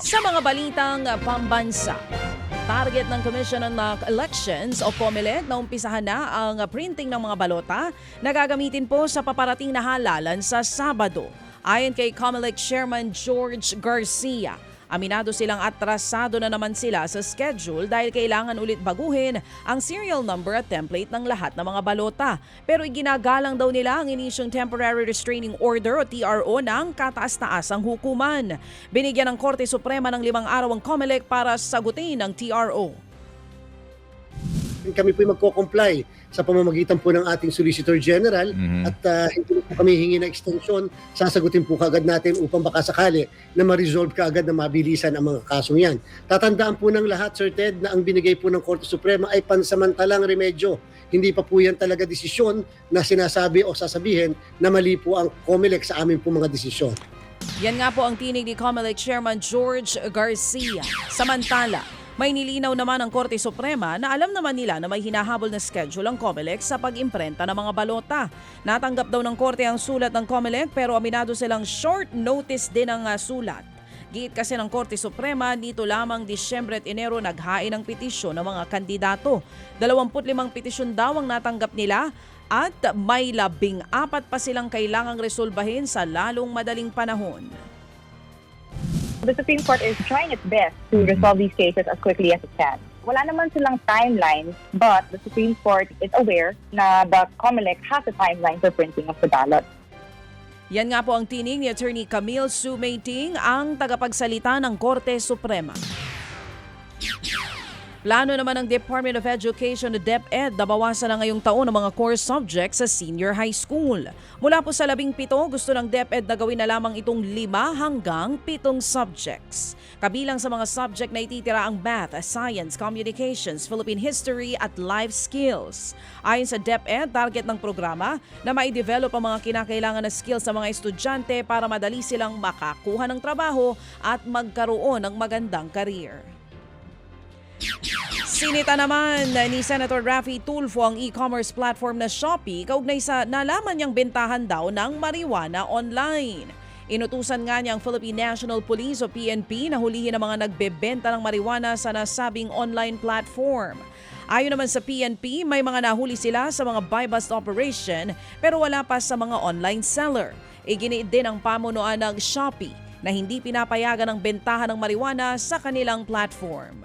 Sa mga balitang pambansa, target ng Commission on uh, Elections o COMELEC na umpisahan na ang printing ng mga balota na gagamitin po sa paparating na halalan sa Sabado. Ayon kay COMELEC Chairman George Garcia, Aminado silang atrasado na naman sila sa schedule dahil kailangan ulit baguhin ang serial number at template ng lahat ng mga balota. Pero iginagalang daw nila ang inisyong Temporary Restraining Order o TRO ng kataas-taasang hukuman. Binigyan ng Korte Suprema ng limang araw ang COMELEC para sagutin ang TRO. Kami po magko-comply sa pamamagitan po ng ating Solicitor General Mhm. at ah, hindi po kami hingi na extension, sasagutin po kagad natin upang baka sakali na ma-resolve kaagad na mabilisan ang mga kasong yan. Tatandaan po ng lahat, Sir Ted, na ang binigay po ng Korte Suprema ay pansamantalang remedyo. Hindi pa po yan talaga desisyon na sinasabi o sasabihin na mali po ang COMELEC sa amin po mga desisyon. Yan nga po ang tinig ni COMELEC Chairman George Garcia. Samantala, may nilinaw naman ang Korte Suprema na alam naman nila na may hinahabol na schedule ang COMELEC sa pag-imprenta ng mga balota. Natanggap daw ng Korte ang sulat ng COMELEC pero aminado silang short notice din ang ah, sulat. Giit kasi ng Korte Suprema, dito lamang Disyembre at Enero naghain ng petisyon ng mga kandidato. 25 petisyon daw ang natanggap nila at may labing apat pa silang kailangang resolbahin sa lalong madaling panahon. The Supreme Court is trying its best to resolve these cases as quickly as it can. Wala naman silang timeline, but the Supreme Court is aware na the COMELEC has a timeline for printing of the ballot. Yan nga po ang tinig ni Attorney Camille Sumaiting, ang tagapagsalita ng Korte Suprema. Plano naman ng Department of Education o DepEd na bawasan na ngayong taon ang mga core subjects sa senior high school. Mula po sa labing pito, gusto ng DepEd na gawin na lamang itong lima hanggang pitong subjects. Kabilang sa mga subject na ititira ang math, science, communications, Philippine history at life skills. Ayon sa DepEd, target ng programa na mai-develop ang mga kinakailangan na skills sa mga estudyante para madali silang makakuha ng trabaho at magkaroon ng magandang career. Sinita naman ni Senator Raffy Tulfo ang e-commerce platform na Shopee kaugnay sa nalaman niyang bentahan daw ng marijuana online. Inutusan nga niya ang Philippine National Police o PNP na hulihin ang mga nagbebenta ng marijuana sa nasabing online platform. Ayon naman sa PNP, may mga nahuli sila sa mga buy-bust operation pero wala pa sa mga online seller. Iginiit din ang pamunuan ng Shopee na hindi pinapayagan ang bentahan ng marijuana sa kanilang platform.